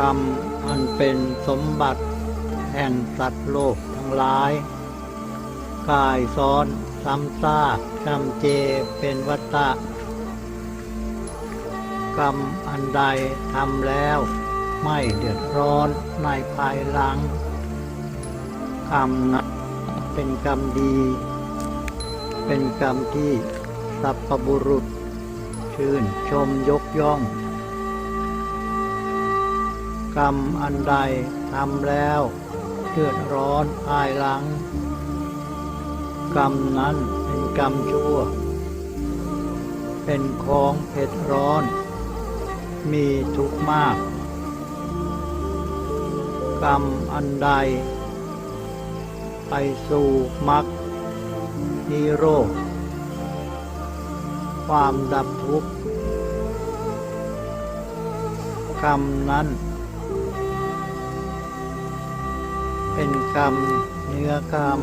กรรมอันเป็นสมบัติแห่งสัตว์โลกทั้งหลาย กายซ้อนซ้ำซากจำเจเป็นวัตตะ กรรมอันใดทำแล้วไม่เดือดร้อนในภายหลัง กรรมนั้นเป็นกรรมดี เป็นกรรมที่สัพพบุรุษ ชื่นชมยกย่อง กรรมอันใดทำแล้วเดือดร้อนภายหลัง กรรมนั้นเป็นกรรมชั่ว เป็นของเผ็ดร้อน มีทุกข์มาก กรรมอันใด ไปสู่มรรคนิโรธความดับทุกข์กรรมนั้น เป็นกรรม เนื้อกรรม